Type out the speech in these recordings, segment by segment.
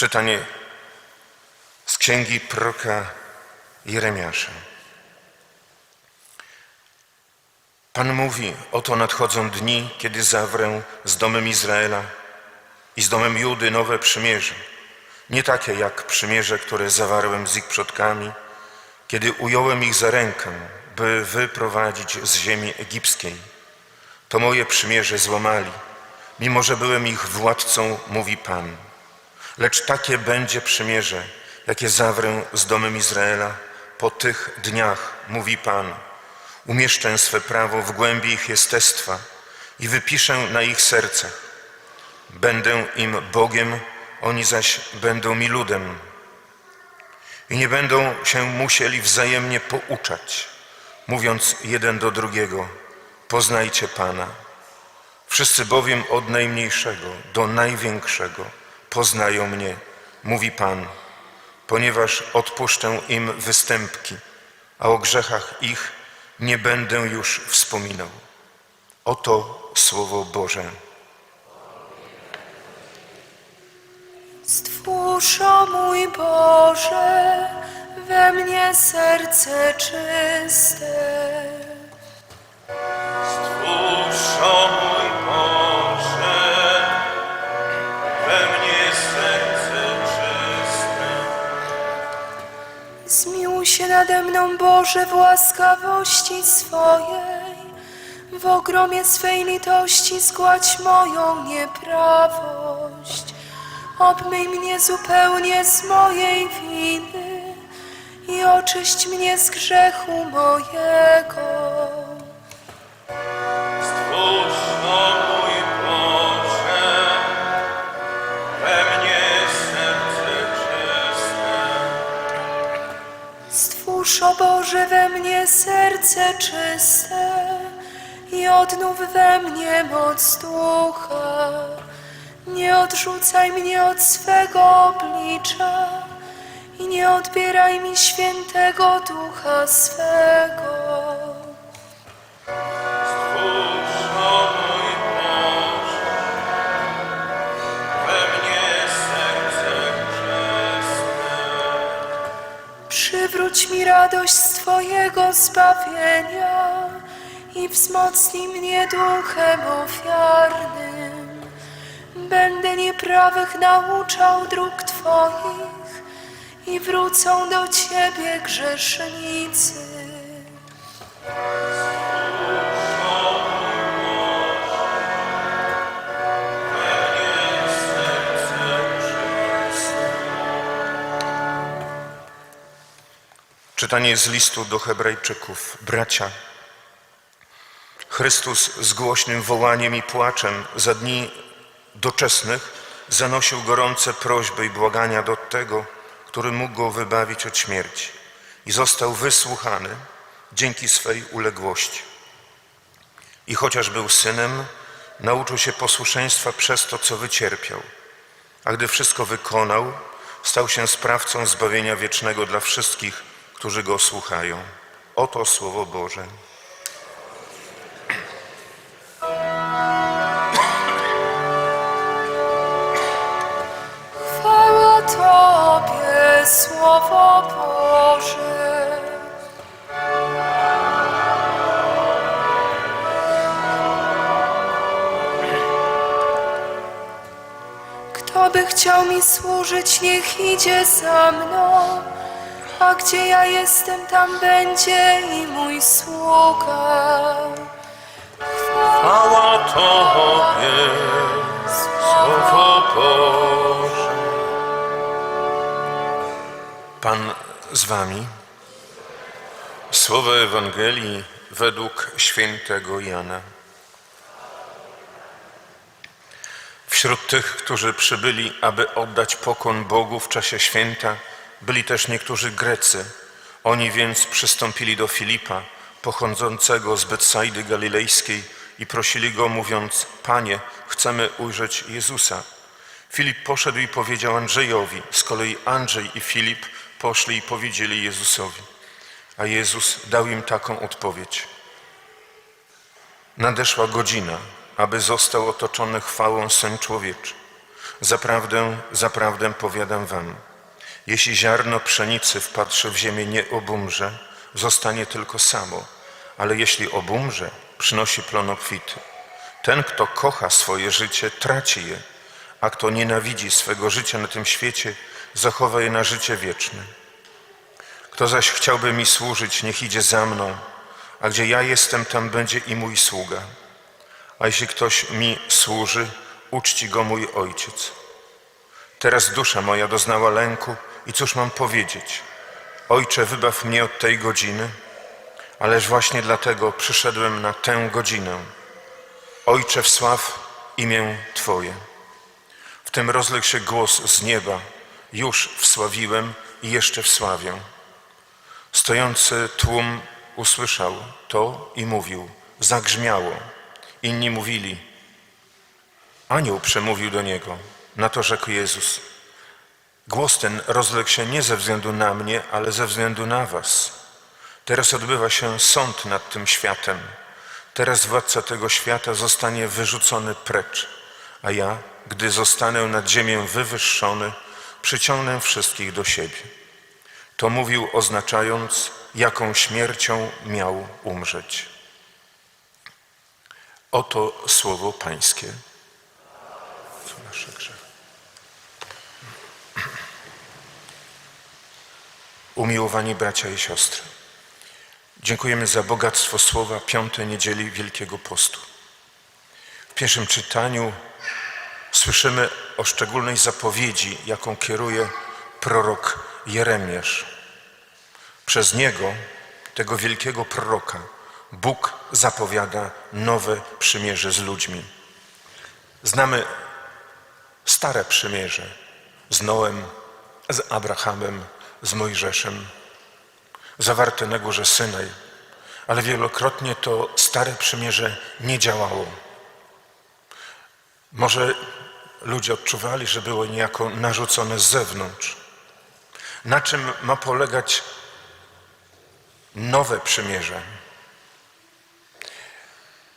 Czytanie z księgi proroka Jeremiasza. Pan mówi: Oto nadchodzą dni, kiedy zawrę z domem Izraela i z domem Judy nowe przymierze. Nie takie jak przymierze, które zawarłem z ich przodkami, kiedy ująłem ich za rękę, by wyprowadzić z ziemi egipskiej. To moje przymierze złamali, mimo że byłem ich władcą, mówi Pan. Lecz takie będzie przymierze, jakie zawrę z domem Izraela po tych dniach, mówi Pan. Umieszczę swe prawo w głębi ich jestestwa i wypiszę na ich sercach. Będę im Bogiem, oni zaś będą mi ludem. I nie będą się musieli wzajemnie pouczać, mówiąc jeden do drugiego: Poznajcie Pana. Wszyscy bowiem od najmniejszego do największego poznają mnie, mówi Pan, ponieważ odpuszczę im występki, a o grzechach ich nie będę już wspominał. Oto Słowo Boże. Stwórz, o mój Boże, we mnie serce czyste. Stwórz, Boże, w łaskawości swojej. W ogromie swej litości zgładź moją nieprawość. Obmyj mnie zupełnie z mojej winy i oczyść mnie z grzechu mojego. Stwórz, Stwórz, o Boże, we mnie serce czyste i odnów we mnie moc ducha. Nie odrzucaj mnie od swego oblicza i nie odbieraj mi świętego ducha swego. Przywróć mi radość z Twojego zbawienia i wzmocnij mnie duchem ofiarnym. Będę nieprawych nauczał dróg Twoich i wrócą do Ciebie grzesznicy. Czytanie z listu do Hebrajczyków. Bracia, Chrystus z głośnym wołaniem i płaczem za dni doczesnych zanosił gorące prośby i błagania do tego, który mógł go wybawić od śmierci i został wysłuchany dzięki swej uległości. I chociaż był synem, nauczył się posłuszeństwa przez to, co wycierpiał. A gdy wszystko wykonał, stał się sprawcą zbawienia wiecznego dla wszystkich, którzy go słuchają. Oto Słowo Boże. Chwała Tobie, Słowo Boże. Kto by chciał mi służyć, niech idzie za mną, a gdzie ja jestem, tam będzie i mój sługa. Chwała Tobie, Słowo Boże. Pan z Wami. Słowo Ewangelii według świętego Jana. Wśród tych, którzy przybyli, aby oddać pokłon Bogu w czasie święta, byli też niektórzy Grecy. Oni więc przystąpili do Filipa, pochodzącego z Betsaidy Galilejskiej i prosili go, mówiąc, Panie, chcemy ujrzeć Jezusa. Filip poszedł i powiedział Andrzejowi. Z kolei Andrzej i Filip poszli i powiedzieli Jezusowi. A Jezus dał im taką odpowiedź. Nadeszła godzina, aby został otoczony chwałą Syn Człowieczy. Zaprawdę, zaprawdę powiadam wam, jeśli ziarno pszenicy wpatrze w ziemię nie obumrze, zostanie tylko samo, ale jeśli obumrze, przynosi plon obfity. Ten, kto kocha swoje życie, traci je, a kto nienawidzi swego życia na tym świecie, zachowa je na życie wieczne. Kto zaś chciałby mi służyć, niech idzie za mną, a gdzie ja jestem, tam będzie i mój sługa. A jeśli ktoś mi służy, uczci go mój ojciec. Teraz dusza moja doznała lęku i cóż mam powiedzieć? Ojcze, wybaw mnie od tej godziny, ależ właśnie dlatego przyszedłem na tę godzinę. Ojcze, wsław imię Twoje. Wtem rozległ się głos z nieba. Już wsławiłem i jeszcze wsławię. Stojący tłum usłyszał to i mówił. Zagrzmiało. Inni mówili. Anioł przemówił do niego. Na to rzekł Jezus. Głos ten rozległ się nie ze względu na mnie, ale ze względu na was. Teraz odbywa się sąd nad tym światem. Teraz władca tego świata zostanie wyrzucony precz, a ja, gdy zostanę nad ziemię wywyższony, przyciągnę wszystkich do siebie. To mówił, oznaczając, jaką śmiercią miał umrzeć. Oto słowo Pańskie. Co nasze grzechy. Umiłowani bracia i siostry, dziękujemy za bogactwo słowa piątej niedzieli Wielkiego Postu. W pierwszym czytaniu słyszymy o szczególnej zapowiedzi, jaką kieruje prorok Jeremiasz. Przez niego, tego wielkiego proroka, Bóg zapowiada nowe przymierze z ludźmi. Znamy stare przymierze z Noem, z Abrahamem, z Mojżeszem, zawarte na górze Synaj, ale wielokrotnie to stare przymierze nie działało. Może ludzie odczuwali, że było niejako narzucone z zewnątrz. Na czym ma polegać nowe przymierze?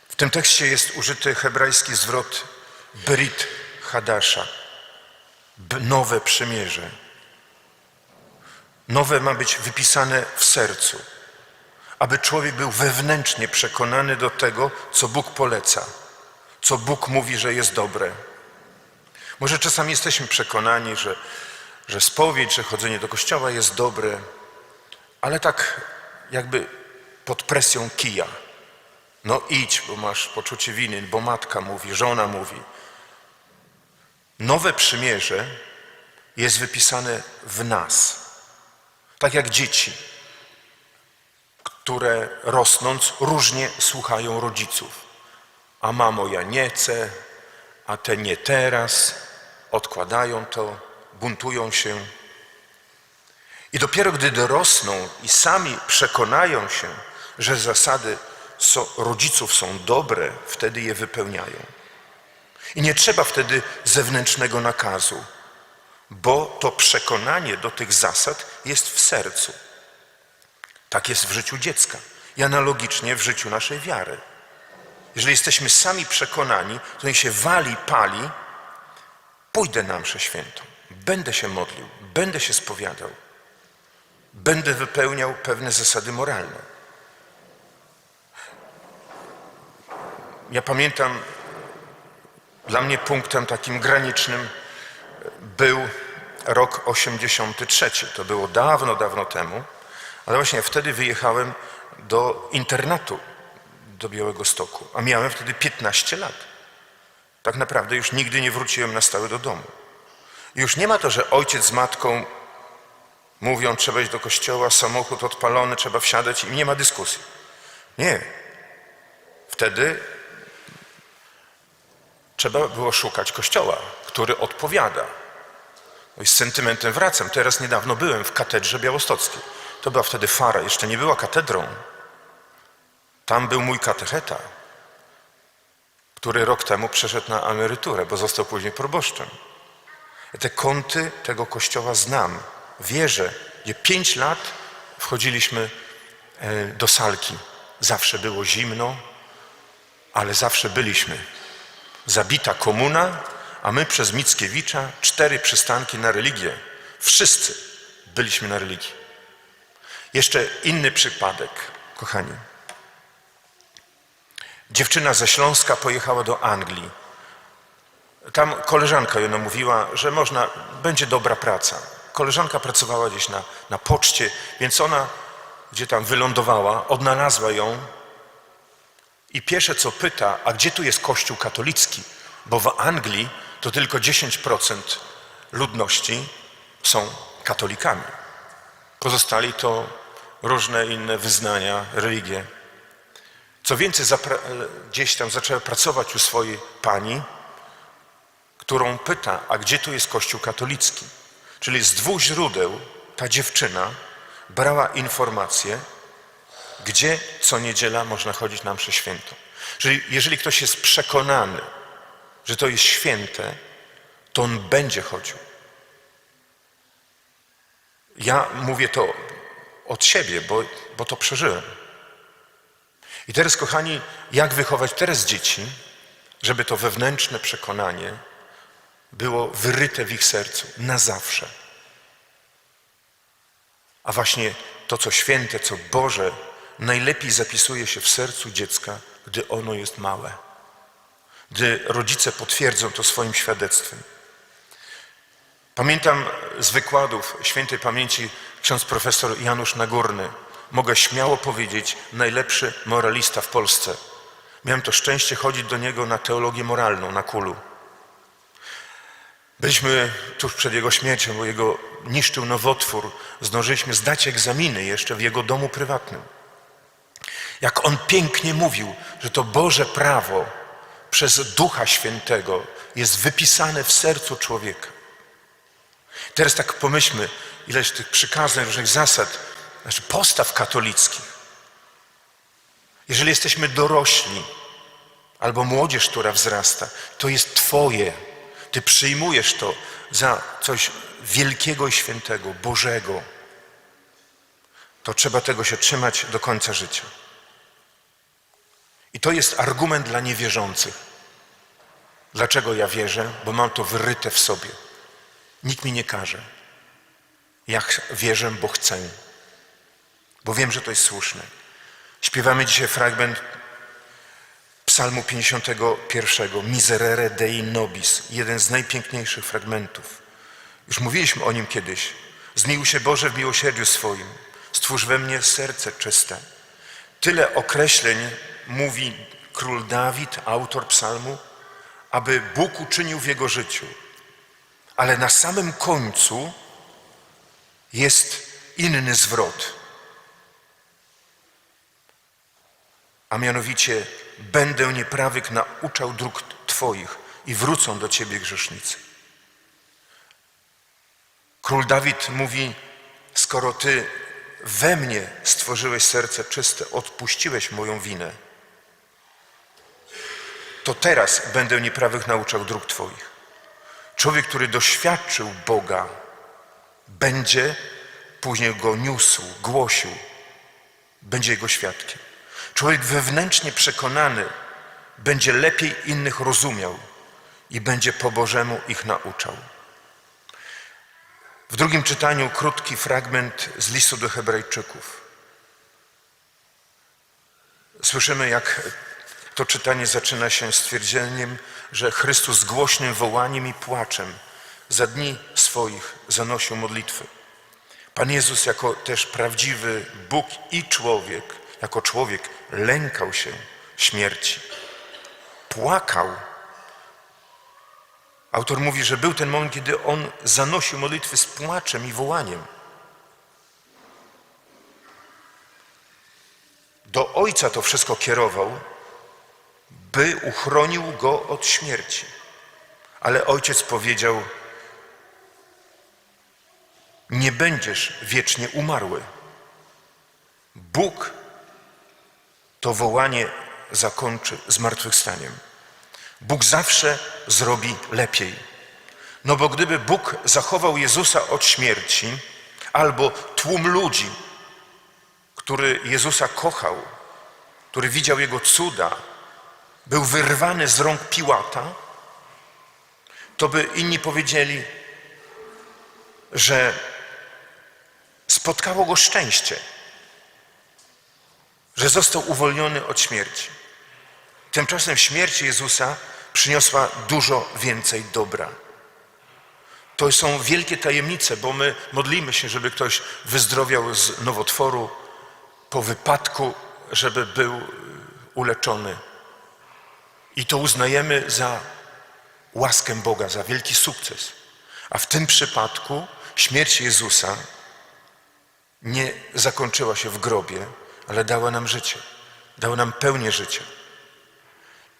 W tym tekście jest użyty hebrajski zwrot Brit Hadasha, B- nowe przymierze. Nowe ma być wypisane w sercu, aby człowiek był wewnętrznie przekonany do tego, co Bóg poleca, co Bóg mówi, że jest dobre. Może czasami jesteśmy przekonani, że, że spowiedź, że chodzenie do kościoła jest dobre, ale tak jakby pod presją kija. No idź, bo masz poczucie winy, bo matka mówi, żona mówi. Nowe przymierze jest wypisane w nas. Tak jak dzieci, które rosnąc różnie słuchają rodziców. A mamo, ja nie chcę, a te nie teraz, odkładają to, buntują się. I dopiero gdy dorosną i sami przekonają się, że zasady rodziców są dobre, wtedy je wypełniają. I nie trzeba wtedy zewnętrznego nakazu, bo to przekonanie do tych zasad jest w sercu. Tak jest w życiu dziecka i analogicznie w życiu naszej wiary. Jeżeli jesteśmy sami przekonani, to niech się wali, pali, pójdę na mszę świętą, będę się modlił, będę się spowiadał, będę wypełniał pewne zasady moralne. Ja pamiętam, dla mnie punktem takim granicznym był rok 83. To było dawno, dawno temu, ale właśnie wtedy wyjechałem do internatu do Białego Stoku, a miałem wtedy 15 lat. Tak naprawdę już nigdy nie wróciłem na stałe do domu. Już nie ma to, że ojciec z matką mówią, trzeba iść do kościoła, samochód odpalony, trzeba wsiadać i nie ma dyskusji. Nie. Wtedy trzeba było szukać kościoła, który odpowiada. No i z sentymentem wracam. Teraz niedawno byłem w katedrze białostockiej. To była wtedy fara, jeszcze nie była katedrą. Tam był mój katecheta, który rok temu przeszedł na emeryturę, bo został później proboszczem. Ja te kąty tego kościoła znam. Wierzę, gdzie pięć lat wchodziliśmy e, do salki. Zawsze było zimno, ale zawsze byliśmy. Zabita komuna, a my przez Mickiewicza cztery przystanki na religię. Wszyscy byliśmy na religii. Jeszcze inny przypadek, kochani. Dziewczyna ze Śląska pojechała do Anglii. Tam koleżanka ją mówiła, że można, będzie dobra praca. Koleżanka pracowała gdzieś na, na poczcie, więc ona, gdzie tam wylądowała, odnalazła ją i pierwsze co pyta, a gdzie tu jest kościół katolicki? Bo w Anglii to tylko 10% ludności są katolikami. Pozostali to różne inne wyznania, religie. Co więcej, gdzieś tam zaczęła pracować u swojej pani, którą pyta, a gdzie tu jest kościół katolicki? Czyli z dwóch źródeł ta dziewczyna brała informacje, gdzie co niedziela można chodzić na mszę świętą. Czyli jeżeli ktoś jest przekonany, że to jest święte, to on będzie chodził. Ja mówię to od siebie, bo, bo to przeżyłem. I teraz, kochani, jak wychować teraz dzieci, żeby to wewnętrzne przekonanie było wyryte w ich sercu na zawsze. A właśnie to, co święte, co Boże, najlepiej zapisuje się w sercu dziecka, gdy ono jest małe. Gdy rodzice potwierdzą to swoim świadectwem. Pamiętam z wykładów świętej pamięci ksiądz profesor Janusz Nagórny. Mogę śmiało powiedzieć, najlepszy moralista w Polsce. Miałem to szczęście chodzić do niego na teologię moralną na kulu. Byliśmy tuż przed jego śmiercią, bo jego niszczył nowotwór. Zdążyliśmy zdać egzaminy jeszcze w jego domu prywatnym. Jak on pięknie mówił, że to Boże prawo przez Ducha Świętego jest wypisane w sercu człowieka. Teraz tak pomyślmy, ileś tych przykazań, różnych zasad, znaczy postaw katolickich. Jeżeli jesteśmy dorośli albo młodzież, która wzrasta, to jest Twoje. Ty przyjmujesz to za coś wielkiego i świętego, Bożego. To trzeba tego się trzymać do końca życia. I to jest argument dla niewierzących. Dlaczego ja wierzę? Bo mam to wyryte w sobie. Nikt mi nie każe. Ja wierzę, bo chcę. Bo wiem, że to jest słuszne. Śpiewamy dzisiaj fragment Psalmu 51. Miserere Dei Nobis. Jeden z najpiękniejszych fragmentów. Już mówiliśmy o nim kiedyś. Zmiłuj się Boże w miłosierdziu swoim. Stwórz we mnie serce czyste. Tyle określeń mówi król Dawid, autor psalmu, aby Bóg uczynił w jego życiu. Ale na samym końcu jest inny zwrot. A mianowicie będę nieprawych nauczał dróg Twoich i wrócą do Ciebie grzesznicy. Król Dawid mówi, skoro Ty we mnie stworzyłeś serce czyste, odpuściłeś moją winę, to teraz będę nieprawych nauczał dróg Twoich. Człowiek, który doświadczył Boga, będzie później go niósł, głosił, będzie jego świadkiem. Człowiek wewnętrznie przekonany będzie lepiej innych rozumiał i będzie po Bożemu ich nauczał. W drugim czytaniu krótki fragment z listu do Hebrajczyków. Słyszymy, jak to czytanie zaczyna się stwierdzeniem, że Chrystus głośnym wołaniem i płaczem za dni swoich zanosił modlitwy. Pan Jezus jako też prawdziwy Bóg i człowiek, jako człowiek lękał się śmierci. Płakał. Autor mówi, że był ten moment, kiedy on zanosił modlitwy z płaczem i wołaniem. Do Ojca to wszystko kierował, by uchronił go od śmierci. Ale ojciec powiedział: Nie będziesz wiecznie umarły. Bóg to wołanie zakończy zmartwychwstaniem. Bóg zawsze zrobi lepiej. No bo gdyby Bóg zachował Jezusa od śmierci, albo tłum ludzi, który Jezusa kochał, który widział Jego cuda, był wyrwany z rąk Piłata, to by inni powiedzieli, że spotkało go szczęście, że został uwolniony od śmierci. Tymczasem śmierć Jezusa przyniosła dużo więcej dobra. To są wielkie tajemnice, bo my modlimy się, żeby ktoś wyzdrowiał z nowotworu po wypadku, żeby był uleczony. I to uznajemy za łaskę Boga, za wielki sukces. A w tym przypadku śmierć Jezusa nie zakończyła się w grobie, ale dała nam życie, dała nam pełnię życia.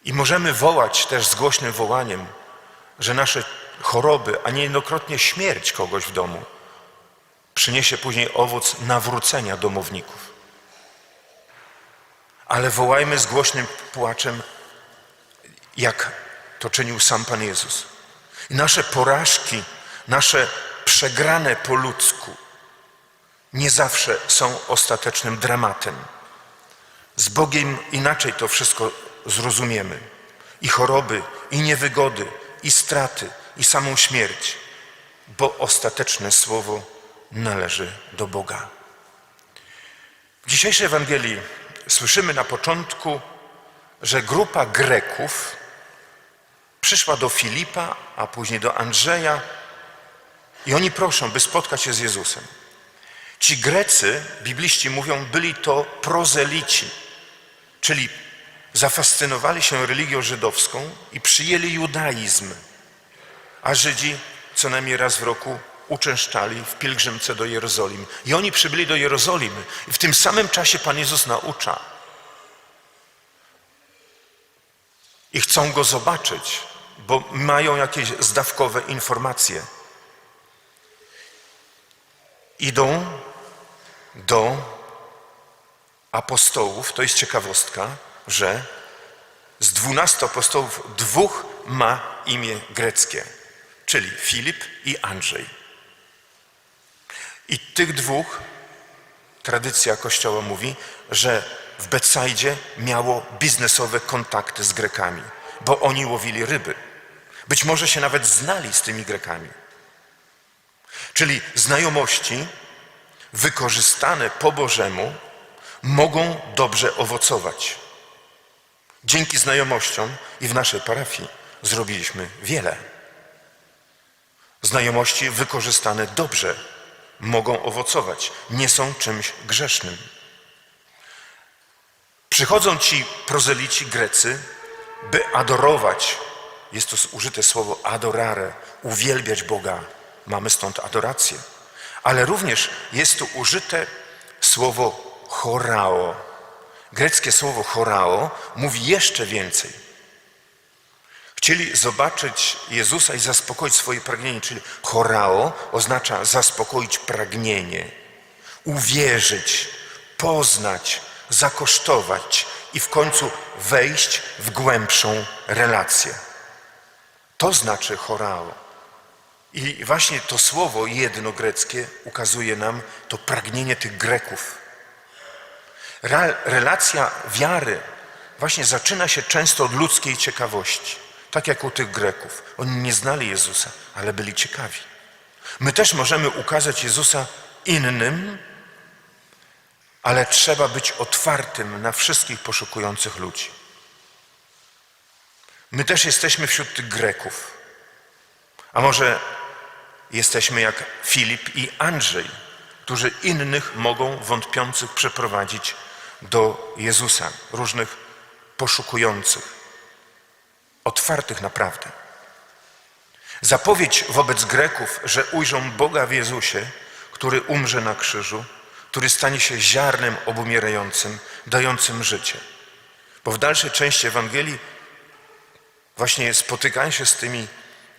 I możemy wołać też z głośnym wołaniem, że nasze choroby, a niejednokrotnie śmierć kogoś w domu przyniesie później owoc nawrócenia domowników. Ale wołajmy z głośnym płaczem, jak to czynił sam Pan Jezus. I nasze porażki, nasze przegrane po ludzku nie zawsze są ostatecznym dramatem. Z Bogiem inaczej to wszystko zrozumiemy. I choroby, i niewygody, i straty, i samą śmierć, bo ostateczne słowo należy do Boga. W dzisiejszej Ewangelii słyszymy na początku, że grupa Greków przyszła do Filipa, a później do Andrzeja i oni proszą, by spotkać się z Jezusem. Ci Grecy, bibliści mówią, byli to prozelici, czyli zafascynowali się religią żydowską i przyjęli judaizm, a Żydzi co najmniej raz w roku uczęszczali w pielgrzymce do Jerozolimy. I oni przybyli do Jerozolimy i w tym samym czasie Pan Jezus naucza. I chcą Go zobaczyć, bo mają jakieś zdawkowe informacje. Idą do apostołów, to jest ciekawostka, że z dwunastu apostołów dwóch ma imię greckie, czyli Filip i Andrzej. I tych dwóch, tradycja Kościoła mówi, że w Betsajdzie miało biznesowe kontakty z Grekami, bo oni łowili ryby. Być może się nawet znali z tymi Grekami. Czyli znajomości wykorzystane po Bożemu mogą dobrze owocować. Dzięki znajomościom i w naszej parafii zrobiliśmy wiele. Znajomości wykorzystane dobrze mogą owocować, nie są czymś grzesznym. Przychodzą ci prozelici Grecy, by adorować, jest to użyte słowo adorare, uwielbiać Boga. Mamy stąd adorację. Ale również jest tu użyte słowo chorao. Greckie słowo chorao mówi jeszcze więcej. Chcieli zobaczyć Jezusa i zaspokoić swoje pragnienie, czyli chorao oznacza zaspokoić pragnienie, uwierzyć, poznać, zakosztować i w końcu wejść w głębszą relację. To znaczy chorao. I właśnie to słowo jedno greckie ukazuje nam to pragnienie tych Greków. Re- Relacja wiary właśnie zaczyna się często od ludzkiej ciekawości. Tak jak u tych Greków. Oni nie znali Jezusa, ale byli ciekawi. My też możemy ukazać Jezusa innym, ale trzeba być otwartym na wszystkich poszukujących ludzi. My też jesteśmy wśród tych Greków. A może jesteśmy jak Filip i Andrzej, którzy innych mogą wątpiących przeprowadzić do Jezusa, różnych poszukujących, otwartych naprawdę. Zapowiedź wobec Greków, że ujrzą Boga w Jezusie, który umrze na krzyżu, który stanie się ziarnem obumierającym, dającym życie. Bo w dalszej części Ewangelii właśnie spotykają się z tymi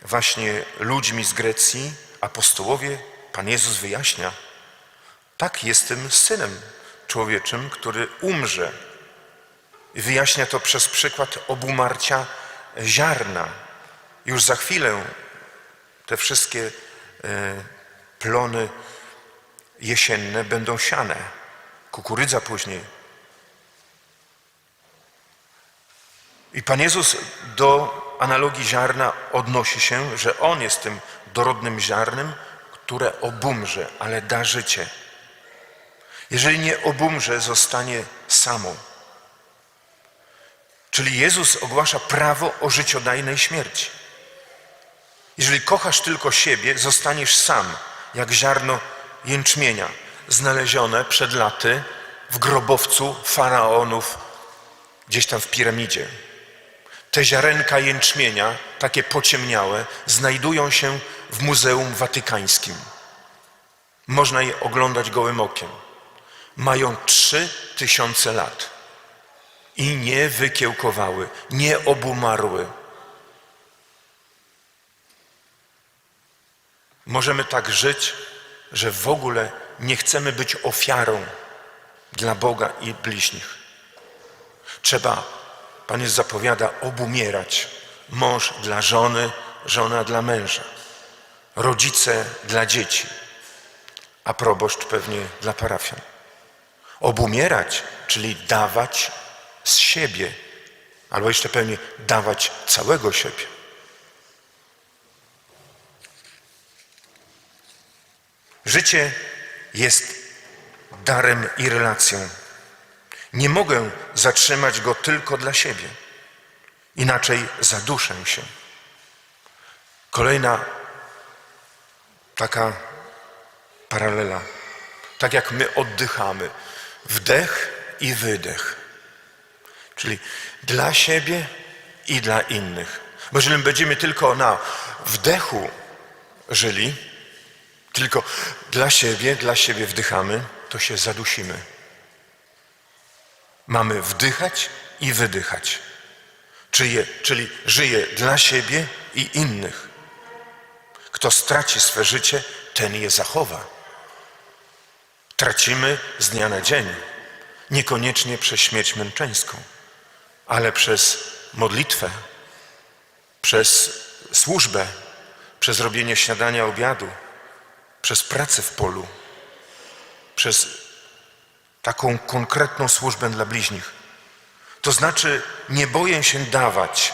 właśnie ludźmi z Grecji, apostołowie, Pan Jezus wyjaśnia, tak jestem synem człowieczym, który umrze. I wyjaśnia to przez przykład obumarcia ziarna. Już za chwilę te wszystkie e, plony jesienne będą siane, kukurydza później. I Pan Jezus do analogii ziarna odnosi się, że On jest tym dorodnym ziarnem, które obumrze, ale da życie. Jeżeli nie obumrze, zostanie samą. Czyli Jezus ogłasza prawo o życiodajnej śmierci. Jeżeli kochasz tylko siebie, zostaniesz sam, jak ziarno jęczmienia, znalezione przed laty w grobowcu faraonów, gdzieś tam w piramidzie. Te ziarenka jęczmienia, takie pociemniałe, znajdują się w Muzeum Watykańskim. Można je oglądać gołym okiem. Mają trzy tysiące lat i nie wykiełkowały, nie obumarły. Możemy tak żyć, że w ogóle nie chcemy być ofiarą dla Boga i bliźnich. Trzeba, Pan Jezus zapowiada, obumierać. Mąż dla żony, żona dla męża, rodzice dla dzieci, a proboszcz pewnie dla parafian. Obumierać, czyli dawać z siebie, albo jeszcze pewnie dawać całego siebie. Życie jest darem i relacją. Nie mogę zatrzymać go tylko dla siebie. Inaczej zaduszę się. Kolejna taka paralela. Tak jak my oddychamy. Wdech i wydech. Czyli dla siebie i dla innych. Bo jeżeli będziemy tylko na wdechu żyli, tylko dla siebie, dla siebie wdychamy, to się zadusimy. Mamy wdychać i wydychać. Czyli, czyli żyje dla siebie i innych. Kto straci swe życie, ten je zachowa. Tracimy z dnia na dzień. Niekoniecznie przez śmierć męczeńską, ale przez modlitwę, przez służbę, przez robienie śniadania, obiadu, przez pracę w polu, przez taką konkretną służbę dla bliźnich. To znaczy, nie boję się dawać,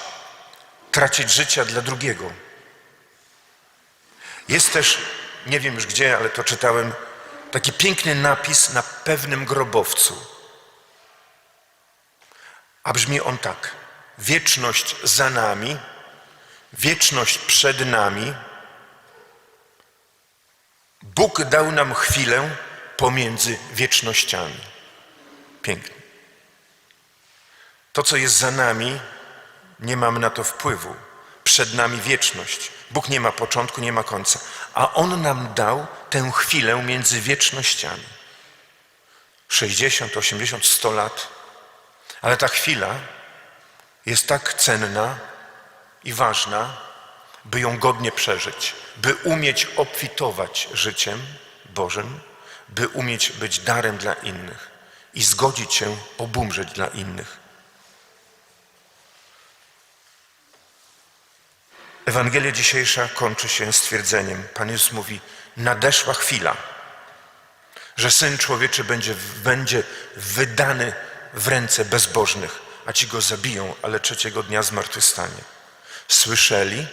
tracić życia dla drugiego. Jest też, nie wiem już gdzie, ale to czytałem, taki piękny napis na pewnym grobowcu. A brzmi on tak: Wieczność za nami, wieczność przed nami. Bóg dał nam chwilę pomiędzy wiecznościami. Pięknie. To, co jest za nami, nie mamy na to wpływu. Przed nami wieczność. Bóg nie ma początku, nie ma końca. A On nam dał tę chwilę między wiecznościami. 60, 80, 100 lat. Ale ta chwila jest tak cenna i ważna, by ją godnie przeżyć, by umieć obfitować życiem Bożym, by umieć być darem dla innych i zgodzić się obumrzeć dla innych. Ewangelia dzisiejsza kończy się stwierdzeniem. Pan Jezus mówi, nadeszła chwila, że Syn Człowieczy będzie, będzie wydany w ręce bezbożnych, a ci go zabiją, ale trzeciego dnia zmartwychwstanie. Słyszeli,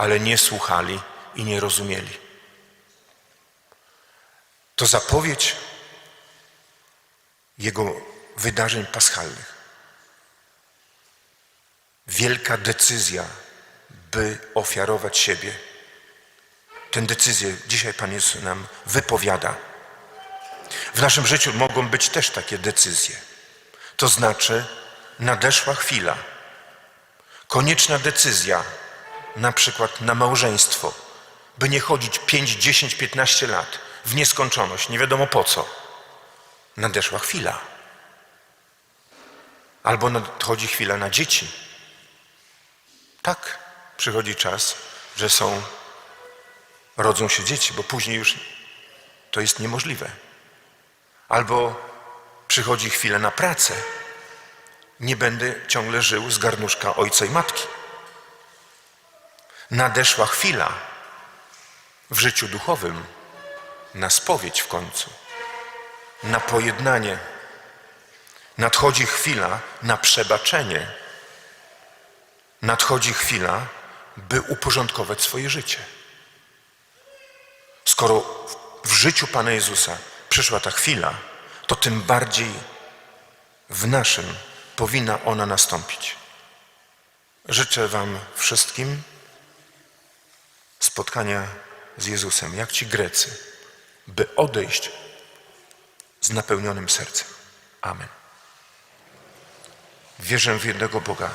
ale nie słuchali i nie rozumieli. To zapowiedź jego wydarzeń paschalnych. Wielka decyzja, by ofiarować siebie. Tę decyzję dzisiaj Pan Jezus nam wypowiada. W naszym życiu mogą być też takie decyzje. To znaczy, nadeszła chwila, konieczna decyzja, na przykład na małżeństwo, by nie chodzić 5, 10, 15 lat w nieskończoność, nie wiadomo po co. Nadeszła chwila. Albo nadchodzi chwila na dzieci. Tak, przychodzi czas, że są, rodzą się dzieci, bo później już to jest niemożliwe. Albo przychodzi chwila na pracę. Nie będę ciągle żył z garnuszka ojca i matki. Nadeszła chwila w życiu duchowym na spowiedź w końcu, na pojednanie. Nadchodzi chwila na przebaczenie. nadchodzi chwila, by uporządkować swoje życie. Skoro w życiu Pana Jezusa przyszła ta chwila, to tym bardziej w naszym powinna ona nastąpić. Życzę Wam wszystkim spotkania z Jezusem, jak ci Grecy, by odejść z napełnionym sercem. Amen. Wierzę w jednego Boga,